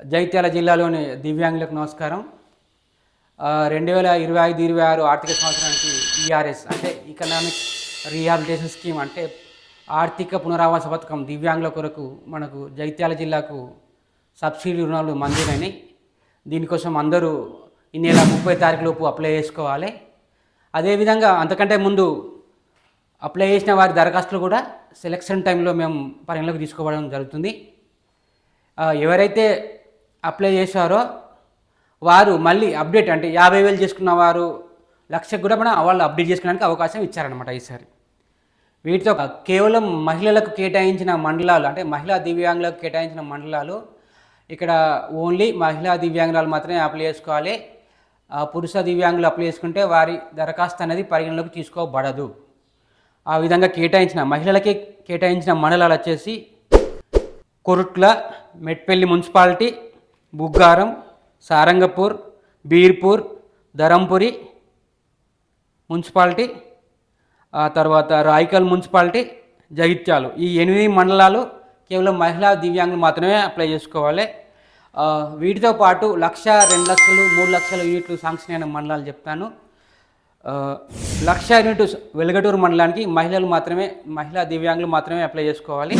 జైత్యాల జిల్లాలోని దివ్యాంగులకు నమస్కారం. రెండు వేల ఇరవై ఐదు ఇరవై ఆరు ఆర్థిక సంవత్సరానికి ఈఆర్ఎస్ అంటే ఇకనామిక్ రీహాబిలిటేషన్ స్కీమ్ అంటే ఆర్థిక పునరావాస పథకం దివ్యాంగుల కొరకు మనకు జైత్యాల జిల్లాకు సబ్సిడీ రుణాలు మంజూరైనాయి. దీనికోసం అందరూ ఈ నెల ముప్పై తారీఖు లోపు అప్లై చేసుకోవాలి. అదేవిధంగా అంతకంటే ముందు అప్లై చేసిన వారి దరఖాస్తులు కూడా సెలక్షన్ టైంలో మేము పరిగణలోకి తీసుకోవడం జరుగుతుంది. ఎవరైతే అప్లై చేశారో వారు మళ్ళీ అప్డేట్ అంటే యాభై వేలు చేసుకున్న వారు లక్షకు కూడా మనం వాళ్ళు అప్డేట్ చేసుకోవడానికి అవకాశం ఇచ్చారనమాట ఈసారి. వీటితో కేవలం మహిళలకు కేటాయించిన మండలాలు అంటే మహిళా దివ్యాంగులకు కేటాయించిన మండలాలు ఇక్కడ ఓన్లీ మహిళా దివ్యాంగురాలు మాత్రమే అప్లై చేసుకోవాలి. ఆ, పురుష దివ్యాంగులు అప్లై చేసుకుంటే వారి దరఖాస్తు అనేది పరిగణలోకి తీసుకోబడదు. ఆ విధంగా కేటాయించిన మహిళలకి కేటాయించిన మండలాలు వచ్చేసి కొరుట్ల మెట్పల్లి మున్సిపాలిటీ బుగ్గారం సారంగపూర్ బీర్పూర్ ధరంపురి మున్సిపాలిటీ ఆ తర్వాత రాయికల్ మున్సిపాలిటీ జగిత్యాలు. ఈ ఎనిమిది మండలాలు కేవలం మహిళా దివ్యాంగులు మాత్రమే అప్లై చేసుకోవాలి. వీటితో పాటు లక్ష రెండు లక్షలు మూడు లక్షల యూనిట్లు శాంక్షన్ అయిన మండలాలు చెప్తాను. లక్ష యూనిట్ వెలుగటూరు మండలానికి మహిళలు మాత్రమే మహిళా దివ్యాంగులు మాత్రమే అప్లై చేసుకోవాలి.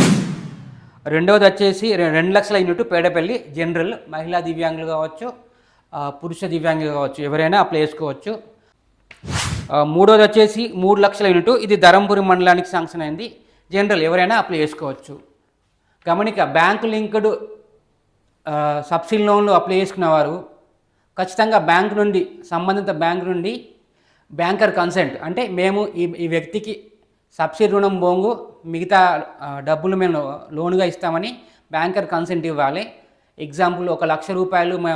రెండవది వచ్చేసి రె- రెండు లక్షల యూనిట్ పేడపల్లి జనరల్ మహిళా దివ్యాంగులు కావచ్చు పురుష దివ్యాంగులు కావచ్చు ఎవరైనా అప్లై చేసుకోవచ్చు. మూడవది మూడోది వచ్చేసి మూడు లక్షల యూనిట్ ఇది ధరంపురి మండలానికి శాంక్షన్ అయింది. జనరల్ ఎవరైనా అప్లై చేసుకోవచ్చు. గమనిక బ్యాంకు లింక్డ్ సబ్సిడీ లోన్లు అప్లై చేసుకున్నవారు ఖచ్చితంగా బ్యాంక్ నుండి సంబంధిత బ్యాంక్ నుండి బ్యాంకర్ కన్సెంట్ అంటే మేము ఈ ఈ వ్యక్తికి సబ్సిడీ రుణం బొంగు మిగతా డబ్బులు మేము లోనుగా ఇస్తామని బ్యాంకర్ కన్సెంట్ ఇవ్వాలి. ఎగ్జాంపుల్ ఒక లక్ష రూపాయలు మా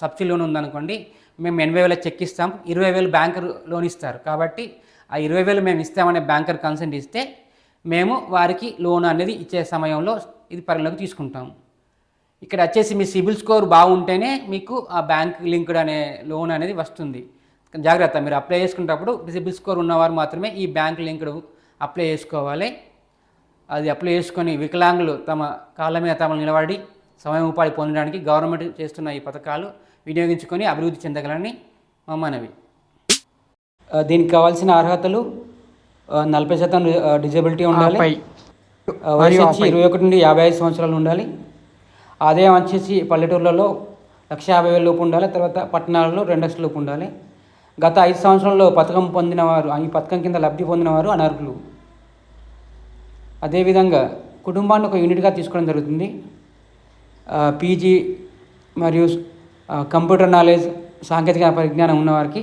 సబ్సిడీ లోన్ ఉందనుకోండి మేము ఎనభై వేల చెక్ ఇస్తాం. ఇరవై వేలు బ్యాంకర్ లోన్ ఇస్తారు. కాబట్టి ఆ ఇరవై వేలు మేము ఇస్తామనే బ్యాంకర్ కన్సెంట్ ఇస్తే మేము వారికి లోన్ అనేది ఇచ్చే సమయంలో ఇది పరిగణలోకి తీసుకుంటాం ఇక్కడ వచ్చేసి మీ సిబిల్ స్కోర్ బాగుంటేనే మీకు ఆ బ్యాంక్ లింక్డ్ అనే లోన్ అనేది వస్తుంది. జాగ్రత్త మీరు అప్లై చేసుకునేటప్పుడు సిబిల్ స్కోర్ ఉన్నవారు మాత్రమే ఈ బ్యాంక్ లింక్డ్ అప్లై చేసుకోవాలి. అది అప్లై చేసుకొని వికలాంగులు తమ కాళ్ళ మీద తమ నిలబడి సమయం ఉపాధి పొందడానికి గవర్నమెంట్ చేస్తున్న ఈ పథకాలు వినియోగించుకొని అభివృద్ధి చెందగలని మా మనవి. దీనికి కావాల్సిన అర్హతలు నలభై శాతం డిజబిలిటీ ఉండాలి. వయసు వచ్చి ఇరవై ఒకటి నుండి యాభై ఐదు సంవత్సరాలు ఉండాలి. ఆదాయం వచ్చేసి పల్లెటూర్లలో లక్ష యాభై వేల లోపు ఉండాలి. తర్వాత పట్టణాలలో రెండు లక్షల లోపు ఉండాలి. గత ఐదు సంవత్సరాల్లో పథకం పొందినవారు ఈ పథకం కింద లబ్ధి పొందినవారు అనర్హులు. అదేవిధంగా కుటుంబాన్ని ఒక యూనిట్గా తీసుకోవడం జరుగుతుంది. పీజీ మరియు కంప్యూటర్ నాలెడ్జ్ సాంకేతిక పరిజ్ఞానం ఉన్నవారికి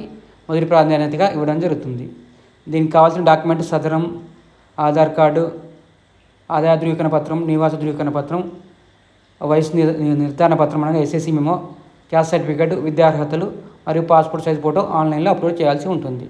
మొదటి ప్రాధాన్యతగా ఇవ్వడం జరుగుతుంది. దీనికి కావాల్సిన డాక్యుమెంట్ సదరం ఆధార్ కార్డు ఆదాయ ధృవీకరణ పత్రం నివాస ధృవీకరణ పత్రం వయసు నిర్- నిర్ధారణ పత్రం అనగా ఎస్ఎస్సి మేము క్యాస్ట్ సర్టిఫికేట్ విద్యార్హతలు మరియు పాస్పోర్ట్ సైజ్ ఫోటో ఆన్లైన్లో అప్లోడ్ చేయాల్సి ఉంటుంది.